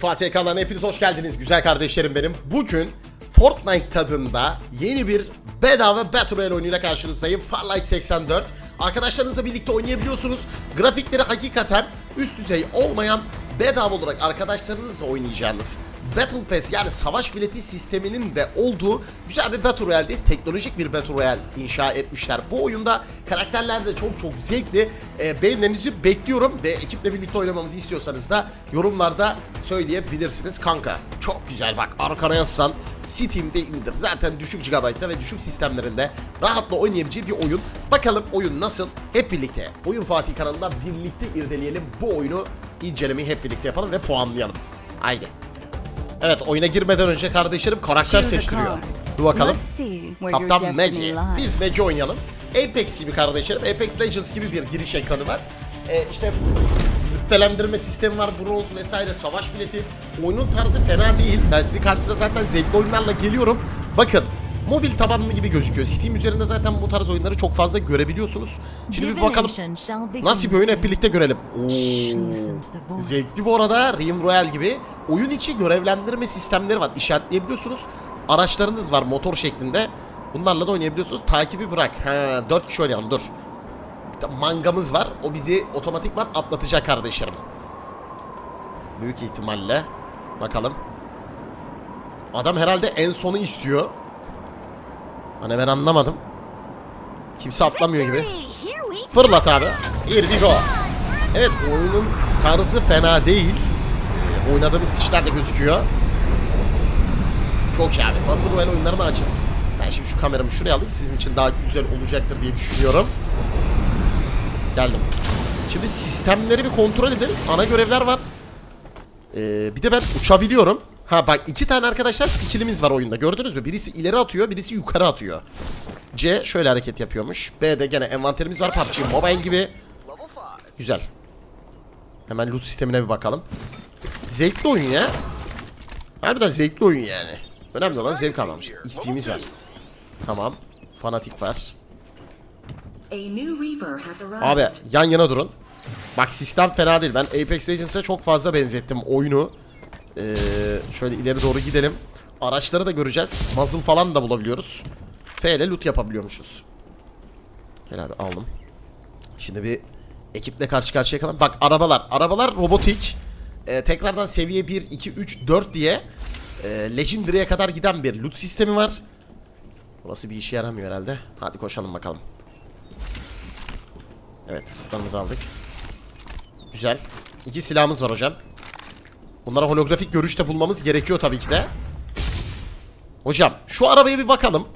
Fatih kanalına hepiniz hoş geldiniz güzel kardeşlerim benim. Bugün Fortnite tadında yeni bir bedava Battle Royale oyunuyla karşınızdayım. Farlight 84. Arkadaşlarınızla birlikte oynayabiliyorsunuz. Grafikleri hakikaten üst düzey olmayan bedava olarak arkadaşlarınızla oynayacağınız Battle Pass yani savaş bileti sisteminin de olduğu güzel bir Battle Royale'deyiz. Teknolojik bir Battle Royale inşa etmişler. Bu oyunda karakterler de çok çok zevkli. E, beğenilerinizi bekliyorum ve ekiple birlikte oynamamızı istiyorsanız da yorumlarda söyleyebilirsiniz. Kanka çok güzel bak arkana yazsan Steam'de indir. Zaten düşük gigabaytta ve düşük sistemlerinde rahatla oynayabileceği bir oyun. Bakalım oyun nasıl? Hep birlikte Oyun Fatih kanalında birlikte irdeleyelim. Bu oyunu incelemeyi hep birlikte yapalım ve puanlayalım. Haydi. Evet oyuna girmeden önce kardeşlerim karakter seçtiriyor. Dur bakalım. Kaptan Maggie. Biz Maggie oynayalım. Apex gibi kardeşlerim. Apex Legends gibi bir giriş ekranı var. Ee, işte rütbelendirme sistemi var. Bronz vesaire savaş bileti. Oyunun tarzı fena değil. Ben sizin karşısında zaten zevkli oyunlarla geliyorum. Bakın mobil tabanlı gibi gözüküyor. Steam üzerinde zaten bu tarz oyunları çok fazla görebiliyorsunuz. Şimdi bir bakalım nasıl bir oyun hep birlikte görelim. Oo, zevkli bu arada. Realm Royale gibi. Oyun içi görevlendirme sistemleri var. İşaretleyebiliyorsunuz. Araçlarınız var motor şeklinde. Bunlarla da oynayabiliyorsunuz. Takibi bırak. Ha, 4 kişi oynayalım dur. Bir de mangamız var. O bizi otomatikman atlatacak kardeşlerim. Büyük ihtimalle. Bakalım. Adam herhalde en sonu istiyor. Hani ben anlamadım. Kimse atlamıyor gibi. Fırlat abi. Here we go. Evet oyunun tarzı fena değil. Ee, oynadığımız kişiler de gözüküyor. Çok iyi abi. Battle Royale oyunlarına açız. Ben şimdi şu kameramı şuraya alayım. Sizin için daha güzel olacaktır diye düşünüyorum. Geldim. Şimdi sistemleri bir kontrol edelim. Ana görevler var. Ee, bir de ben uçabiliyorum. Ha bak iki tane arkadaşlar skillimiz var oyunda. Gördünüz mü? Birisi ileri atıyor, birisi yukarı atıyor. C şöyle hareket yapıyormuş. B de gene envanterimiz var PUBG Mobile gibi. Güzel. Hemen loot sistemine bir bakalım. Zevkli oyun ya. Harbiden zevkli oyun yani. Önemli olan zevk almamış. XP'miz var. Tamam. Fanatik var. Abi yan yana durun. Bak sistem fena değil. Ben Apex Legends'a çok fazla benzettim oyunu. Ee, şöyle ileri doğru gidelim. Araçları da göreceğiz. Muzzle falan da bulabiliyoruz. F ile loot yapabiliyormuşuz. Gel abi aldım. Şimdi bir ekiple karşı karşıya kalalım. Bak arabalar. Arabalar robotik. Ee, tekrardan seviye 1, 2, 3, 4 diye e, Legendary'e kadar giden bir loot sistemi var. Burası bir işe yaramıyor herhalde. Hadi koşalım bakalım. Evet, lootlarımızı aldık. Güzel. İki silahımız var hocam. Bunlara holografik görüşte bulmamız gerekiyor tabii ki de. Hocam şu arabaya bir bakalım.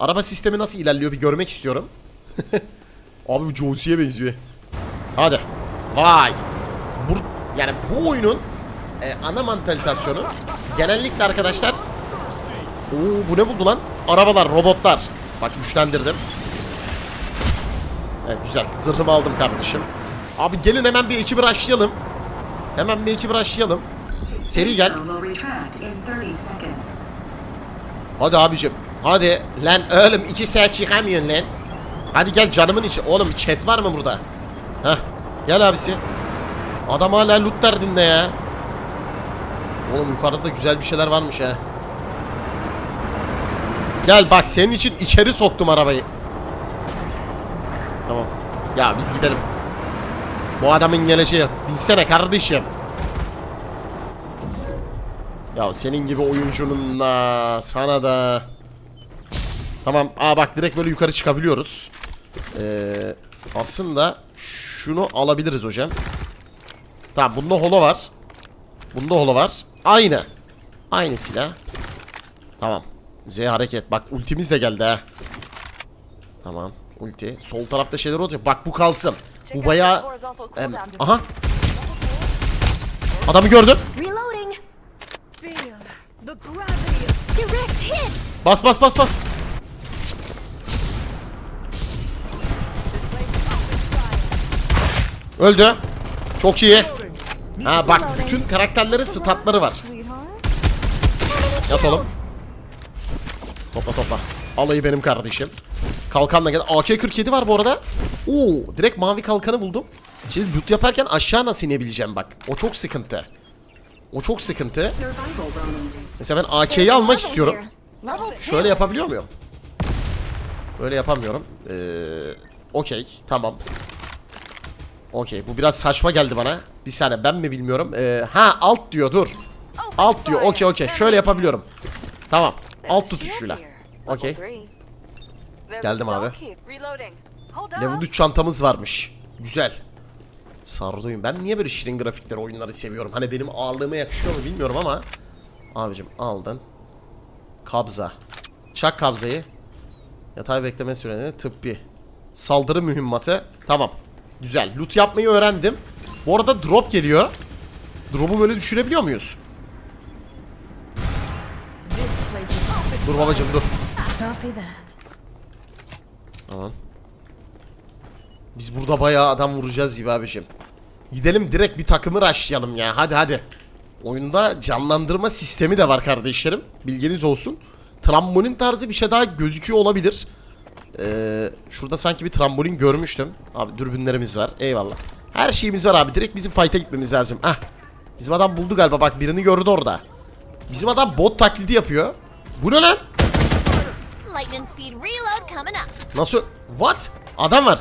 Araba sistemi nasıl ilerliyor bir görmek istiyorum. Abi bu Josie'ye benziyor. Hadi. Vay. Bu, yani bu oyunun e, ana mantalitasyonu genellikle arkadaşlar Oo bu ne buldu lan? Arabalar, robotlar. Bak güçlendirdim. Evet güzel. Zırhımı aldım kardeşim. Abi gelin hemen bir ekibi rushlayalım. Hemen bir ekibi rushlayalım. Seri gel. Will retract in 30 seconds. Hadi abicim. Hadi lan oğlum iki saat çıkamıyorsun lan. Hadi gel canımın içi. Oğlum chat var mı burada? Heh. Gel abisi. Adam hala loot derdinde ya. Oğlum yukarıda da güzel bir şeyler varmış ha. Gel bak senin için içeri soktum arabayı. Tamam. Ya biz gidelim. Bu adamın geleceği. Binsene kardeşim. Ya senin gibi oyuncunun da sana da. Tamam. Aa bak direkt böyle yukarı çıkabiliyoruz. Ee, aslında şunu alabiliriz hocam. Tamam bunda holo var. Bunda holo var. Aynı. Aynı silah. Tamam. Z hareket. Bak ultimiz de geldi ha. Tamam. Ulti. Sol tarafta şeyler olacak. Bak bu kalsın. Bu bayağı... Em, aha. Adamı gördüm. Reloading. Feel the gravity. Direct hit. Bas bas bas bas. Öldü. Çok iyi. Ha bak bütün karakterlerin statları var. Yat oğlum. Topla topla. Alayı benim kardeşim. Kalkanla gel. AK-47 var bu arada. Oo, direkt mavi kalkanı buldum. Şimdi loot yaparken aşağı nasıl inebileceğim bak. O çok sıkıntı. O çok sıkıntı. Mesela ben AK'yi almak istiyorum. Şöyle yapabiliyor muyum? Böyle yapamıyorum. Ee, Okey tamam. Okey bu biraz saçma geldi bana. Bir saniye ben mi bilmiyorum. Ee, ha alt diyor dur. Alt diyor okey okey şöyle yapabiliyorum. Tamam alt tutuşuyla. Okey. Geldim abi. Level 3 çantamız varmış. Güzel. Sardoyum. Ben niye böyle şirin grafikleri oyunları seviyorum? Hani benim ağırlığıma yakışıyor mu bilmiyorum ama. Abicim aldın. Kabza. Çak kabzayı. Yatay bekleme süreni tıbbi. Saldırı mühimmatı. Tamam. Güzel. Loot yapmayı öğrendim. Bu arada drop geliyor. Drop'u böyle düşürebiliyor muyuz? Dur babacım dur. Tamam. Biz burada bayağı adam vuracağız gibi abicim. Gidelim direkt bir takımı rushlayalım ya. Hadi hadi. Oyunda canlandırma sistemi de var kardeşlerim. Bilginiz olsun. Trambolin tarzı bir şey daha gözüküyor olabilir. Ee, şurada sanki bir trambolin görmüştüm. Abi dürbünlerimiz var. Eyvallah. Her şeyimiz var abi. Direkt bizim fight'a gitmemiz lazım. Ah. Bizim adam buldu galiba. Bak birini gördü orada. Bizim adam bot taklidi yapıyor. Bu ne lan? Nasıl? What? Adam var.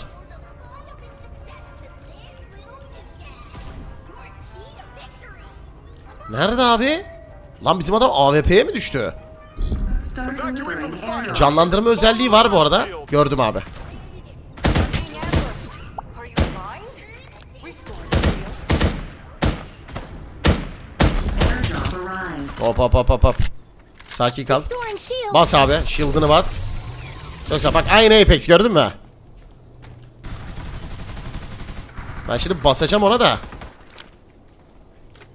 Nerede abi? Lan bizim adam AWP'ye mi düştü? Canlandırma özelliği var bu arada. Gördüm abi. Hop hop hop hop. Sakin kal. Bas abi. Shield'ını bas. Yoksa bak aynı Apex gördün mü? Ben şimdi basacağım ona da.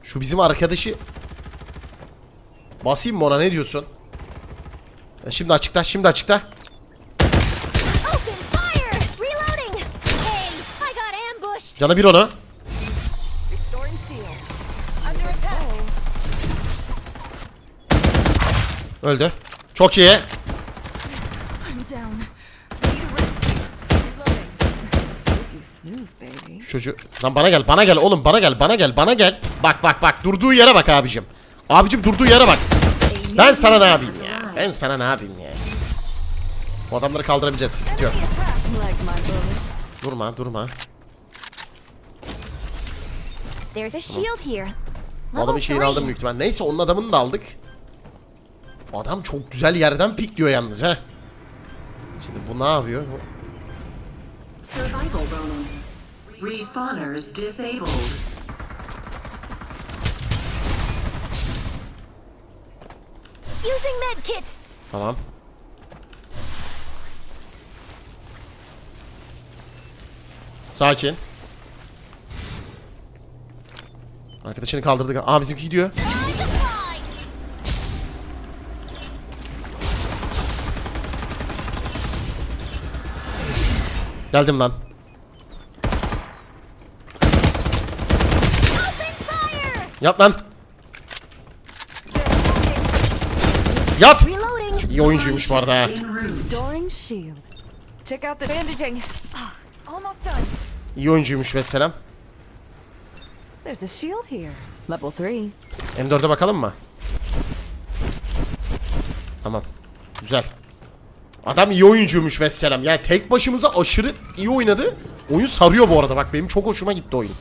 Şu bizim arkadaşı... Basayım mı ona ne diyorsun? E, Şimdi açıkta, şimdi açıkta. Canı bir attack. Öldü. Çok iyi. I'm down. Need a rest. Reloading. Şu çocuğu... Lan bana gel, bana gel oğlum, bana gel, bana gel, bana gel. Bak bak bak, durduğu yere bak abicim. Abicim durduğu yere bak. Ben sana ne yapayım ya? Ben sana ne yapayım ya? Bu adamları kaldırabileceğiz, sıkıntı yok. Durma, durma. There's a shield here. Bu adamın şeyini aldım büyük ihtimal. Neyse onun adamını da aldık. Adam çok güzel yerden pikliyor yalnız ha. Şimdi bu ne yapıyor? Survival bonus. Respawners disabled. Using med kit. Tamam. Sakin. Arkadaşını kaldırdık. Aa bizimki gidiyor. Geldim lan. Yat lan. Yat. İyi oyuncuymuş bu arada. Ah. İyi oyuncuymuş ve selam. There's a shield here. Level three. M4'e bakalım mı? Tamam. Güzel. Adam iyi oyuncuymuş Vesselam. Yani tek başımıza aşırı iyi oynadı. Oyun sarıyor bu arada. Bak benim çok hoşuma gitti oyun.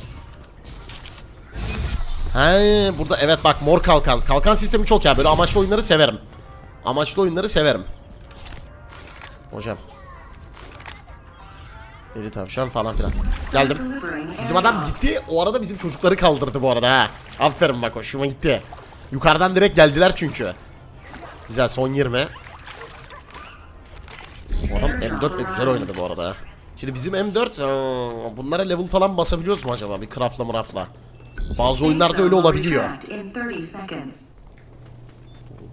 He burada evet bak mor kalkan. Kalkan sistemi çok ya. Böyle amaçlı oyunları severim. Amaçlı oyunları severim. Hocam. Deli tavşan falan filan. Geldim. Bizim adam gitti. O arada bizim çocukları kaldırdı bu arada ha. Aferin bak hoşuma gitti. Yukarıdan direkt geldiler çünkü. Güzel son 20. Bu adam M4 ile güzel oynadı bu arada. Şimdi bizim M4 aa, bunlara level falan basabiliyoruz mu acaba bir craftla mrafla? Bazı oyunlarda öyle olabiliyor. Retract in 30 seconds.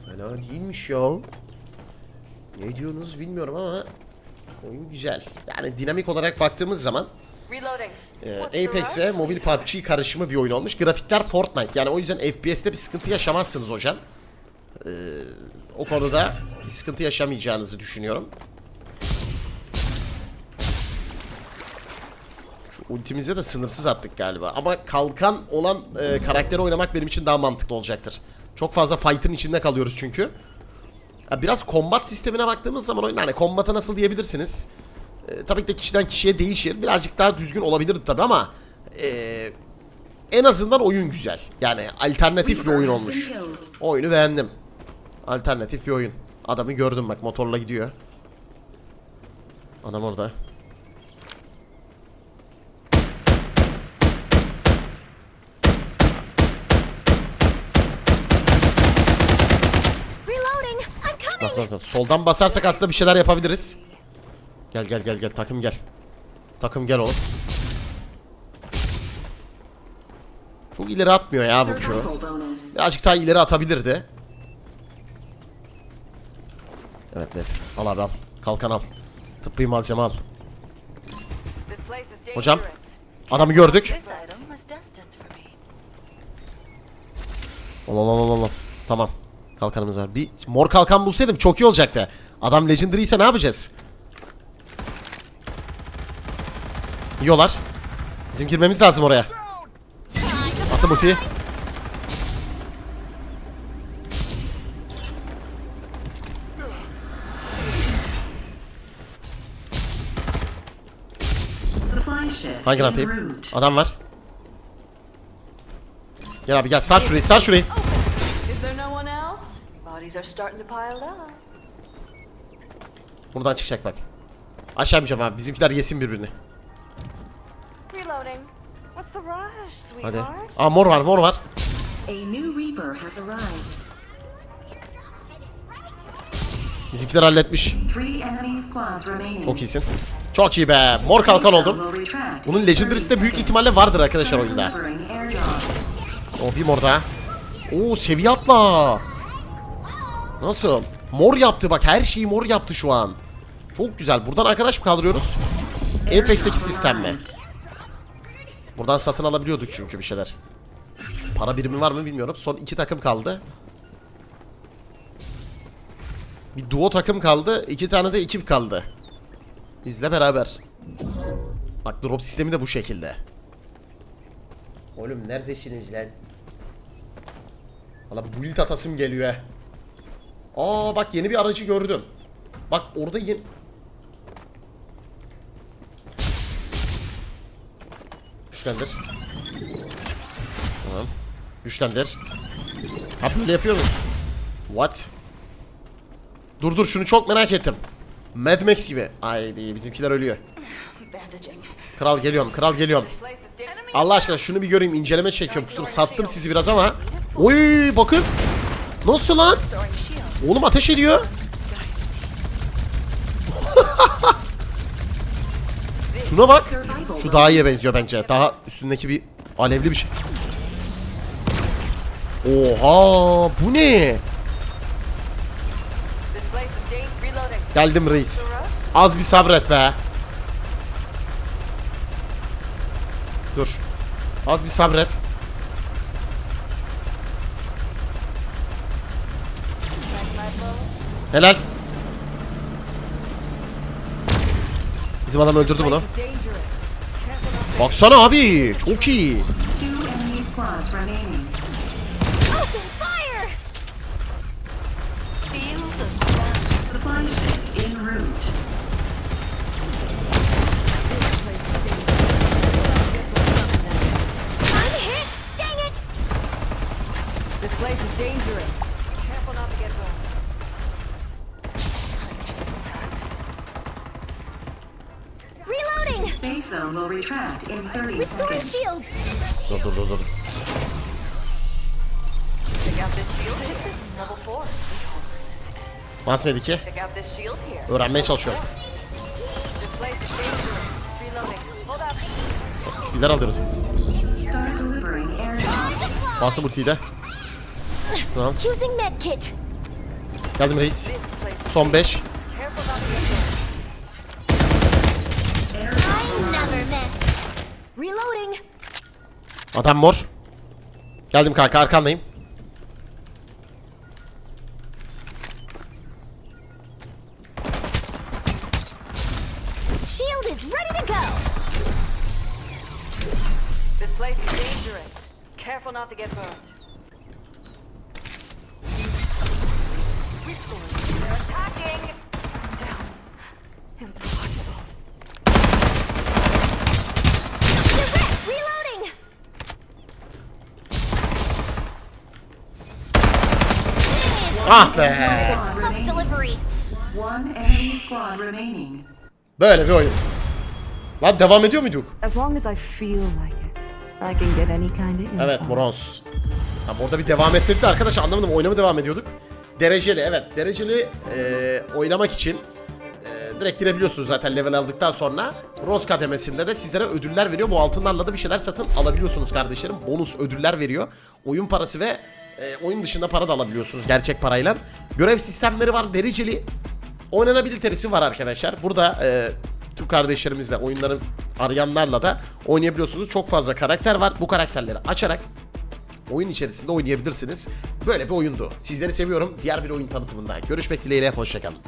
Fena değilmiş ya. Ne diyorsunuz bilmiyorum ama oyun güzel. Yani dinamik olarak baktığımız zaman. Ee, Apex ve mobil PUBG karışımı bir oyun olmuş. Grafikler Fortnite. Yani o yüzden FPS'te bir sıkıntı yaşamazsınız hocam. Ee, o konuda bir sıkıntı yaşamayacağınızı düşünüyorum. Ultimize de sınırsız attık galiba. Ama kalkan olan e, karakteri oynamak benim için daha mantıklı olacaktır. Çok fazla fight'ın içinde kalıyoruz çünkü. Ya biraz kombat sistemine baktığımız zaman oyun hani kombata nasıl diyebilirsiniz. E, tabii ki de kişiden kişiye değişir. Birazcık daha düzgün olabilirdi tabii ama e, en azından oyun güzel. Yani alternatif bir oyun olmuş. Oyunu beğendim. Alternatif bir oyun. Adamı gördüm bak motorla gidiyor. Adam orada. Nasıl nasıl? Soldan basarsak aslında bir şeyler yapabiliriz. Gel gel gel gel takım gel. Takım gel oğlum. Çok ileri atmıyor ya bu Q. Birazcık daha ileri atabilirdi. Evet evet. Al abi al. Kalkan al. Tıbbi malzeme al. Hocam. Adamı gördük. This item was destined for me. Al al al al al. Tamam. Kalkanımız var. Bir mor kalkan bulsaydım çok iyi olacaktı. Adam legendary ise ne yapacağız? Yiyorlar. Bizim girmemiz lazım oraya. Attım ultiyi. Hangi atayım? Adam var. Gel abi gel sar şurayı sar şurayı. Bodies are starting to pile up. Buradan çıkacak bak. Aşağı ineceğim abi bizimkiler yesin birbirini. Reloading. What's the rush, Hadi. sweetheart? Aa mor var mor var. A new Reaper has arrived. Bizimkiler halletmiş. Three enemy squads remaining. Çok iyisin. Çok iyi be. Mor kalkan oldum. Bunun legendary'si de 30 büyük ihtimalle vardır arkadaşlar oyunda. O bir mor daha. Oo seviye atla. Nasıl? Mor yaptı bak her şeyi mor yaptı şu an. Çok güzel. Buradan arkadaş mı kaldırıyoruz? Apex'teki sistem mi? Buradan satın alabiliyorduk çünkü bir şeyler. Para birimi var mı bilmiyorum. Son iki takım kaldı. Bir duo takım kaldı. iki tane de ekip kaldı. Bizle beraber. Bak drop sistemi de bu şekilde. Oğlum neredesiniz lan? Valla build atasım geliyor he. Aa bak yeni bir aracı gördüm. Bak orada yeni... Güçlendir. Tamam. Güçlendir. Ha böyle yapıyoruz. What? Dur dur şunu çok merak ettim. Mad Max gibi. Haydi bizimkiler ölüyor. Kral geliyorum, kral geliyorum. Allah aşkına şunu bir göreyim inceleme çekiyorum. Kusura sattım sizi biraz ama. Oy bakın. Nasıl lan? Oğlum ateş ediyor. Şuna bak. Şu daha iyiye benziyor bence. Daha üstündeki bir alevli bir şey. Oha bu ne? Geldim reis. Az bir sabret be. Dur. Az bir sabret. Helal. Bizim adam öldürdü bunu. Baksana abi. Çok iyi. Restoring shields. Dur dur dur dur. Four. Basmedi ki. Check out this shield here. Öğrenmeye çalışıyorum. İsmiler alıyoruz. Bastım ultiyi de. Tamam. Geldim reis. Son 5. Reloading. Adam mor. Geldim kanka arkandayım. Shield is ready to go. This place is dangerous. Careful not to get burned. Ah be. Delivery. One enemy squad remaining. Böyle bir oyun. Lan devam ediyor muyduk? As long as I feel like it, I can get any kind of info. Evet bronz. Ha, burada bir devam ettirdi de arkadaş anlamadım oynama devam ediyorduk. Dereceli evet dereceli e, oynamak için e, direkt girebiliyorsunuz zaten level aldıktan sonra. Bronz kademesinde de sizlere ödüller veriyor. Bu altınlarla da bir şeyler satın alabiliyorsunuz kardeşlerim. Bonus ödüller veriyor. Oyun parası ve e, oyun dışında para da alabiliyorsunuz gerçek parayla. Görev sistemleri var dereceli. Oynanabilitesi var arkadaşlar. Burada e, Türk kardeşlerimizle oyunların arayanlarla da oynayabiliyorsunuz. Çok fazla karakter var. Bu karakterleri açarak oyun içerisinde oynayabilirsiniz. Böyle bir oyundu. Sizleri seviyorum. Diğer bir oyun tanıtımında görüşmek dileğiyle. Hoşçakalın.